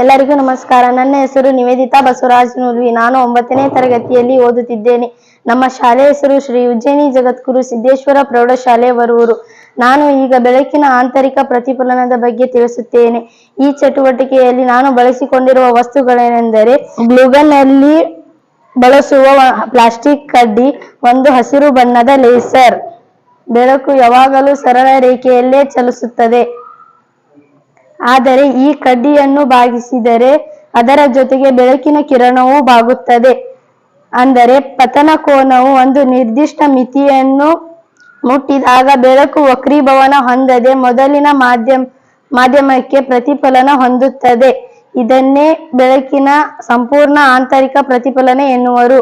ಎಲ್ಲರಿಗೂ ನಮಸ್ಕಾರ. ನನ್ನ ಹೆಸರು ನಿವೇದಿತಾ ಬಸವರಾಜ್ ನೂಲ್ವಿ. ನಾನು ಒಂಬತ್ತನೇ ತರಗತಿಯಲ್ಲಿ ಓದುತ್ತಿದ್ದೇನೆ. ನಮ್ಮ ಶಾಲೆ ಹೆಸರು ಶ್ರೀ ಉಜ್ಜಯಿನಿ ಜಗದ್ಗುರು ಸಿದ್ದೇಶ್ವರ ಪ್ರೌಢಶಾಲೆ ಬರುವರು ನಾನು ಈಗ ಬೆಳಕಿನ ಆಂತರಿಕ ಪ್ರತಿಫಲನದ ಬಗ್ಗೆ ತಿಳಿಸುತ್ತೇನೆ. ಈ ಚಟುವಟಿಕೆಯಲ್ಲಿ ನಾನು ಬಳಸಿಕೊಂಡಿರುವ ವಸ್ತುಗಳೇನೆಂದರೆ ಗ್ಲೂಗನ್ನಲ್ಲಿ ಬಳಸುವ ಪ್ಲಾಸ್ಟಿಕ್ ಕಡ್ಡಿ, ಒಂದು ಹಸಿರು ಬಣ್ಣದ ಲೇಸರ್. ಬೆಳಕು ಯಾವಾಗಲೂ ಸರಳ ರೇಖೆಯಲ್ಲೇ ಚಲಿಸುತ್ತದೆ. ಆದರೆ ಈ ಕಡ್ಡಿಯನ್ನು ಬಾಗಿಸಿದರೆ ಅದರ ಜೊತೆಗೆ ಬೆಳಕಿನ ಕಿರಣವೂ ಬಾಗುತ್ತದೆ. ಅಂದರೆ ಪತನ ಕೋನವು ಒಂದು ನಿರ್ದಿಷ್ಟ ಮಿತಿಯನ್ನು ಮುಟ್ಟಿದಾಗ ಬೆಳಕು ವಕ್ರೀಭವನ ಹೊಂದದೆ ಮೊದಲಿನ ಮಾಧ್ಯಮ, ಮಾಧ್ಯಮಕ್ಕೆ ಪ್ರತಿಫಲನ ಹೊಂದುತ್ತದೆ. ಇದನ್ನೇ ಬೆಳಕಿನ ಸಂಪೂರ್ಣ ಆಂತರಿಕ ಪ್ರತಿಫಲನ ಎನ್ನುವರು.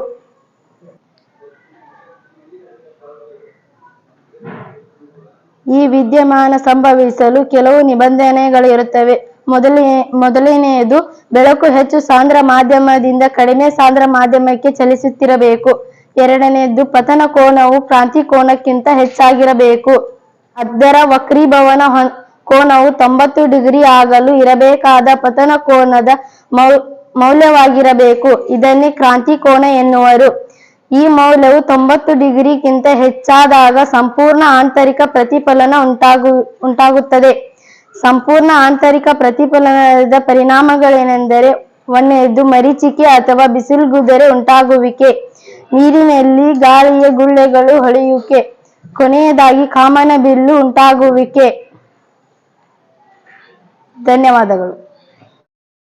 ಈ ವಿದ್ಯಮಾನ ಸಂಭವಿಸಲು ಕೆಲವು ನಿಬಂಧನೆಗಳಿರುತ್ತವೆ. ಮೊದಲನೇ ಮೊದಲನೆಯದು, ಬೆಳಕು ಹೆಚ್ಚು ಸಾಂದ್ರ ಮಾಧ್ಯಮದಿಂದ ಕಡಿಮೆ ಸಾಂದ್ರ ಮಾಧ್ಯಮಕ್ಕೆ ಚಲಿಸುತ್ತಿರಬೇಕು. ಎರಡನೆಯದು, ಪತನ ಕೋನವು ಪ್ರಾಂತಿ ಕೋನಕ್ಕಿಂತ ಹೆಚ್ಚಾಗಿರಬೇಕು. ಅದರ ವಕ್ರೀಭವನ ಕೋನವು ತೊಂಬತ್ತು ಡಿಗ್ರಿ ಆಗಲು ಇರಬೇಕಾದ ಪತನ ಕೋನದ ಮೌಲ್ಯವಾಗಿರಬೇಕು. ಇದನ್ನೇ ಕ್ರಾಂತಿ ಕೋನ ಎನ್ನುವರು. ಈ ಮೌಲ್ಯವು ತೊಂಬತ್ತು ಡಿಗ್ರಿಗಿಂತ ಹೆಚ್ಚಾದಾಗ ಸಂಪೂರ್ಣ ಆಂತರಿಕ ಪ್ರತಿಫಲನ ಉಂಟಾಗು, ಉಂಟಾಗುತ್ತದೆ. ಸಂಪೂರ್ಣ ಆಂತರಿಕ ಪ್ರತಿಫಲನದ ಪರಿಣಾಮಗಳೇನೆಂದರೆ ಒಂದನೆಯದು ಮರೀಚಿಕೆ ಅಥವಾ ಬಿಸಿಲುಗುದರೆ ಉಂಟಾಗುವಿಕೆ, ನೀರಿನಲ್ಲಿ ಗಾಳಿಯ ಗುಳ್ಳೆಗಳು ಹೊಳೆಯುವಿಕೆ, ಕೊನೆಯದಾಗಿ ಕಾಮನ ಬಿಲ್ಲು ಉಂಟಾಗುವಿಕೆ. ಧನ್ಯವಾದಗಳು.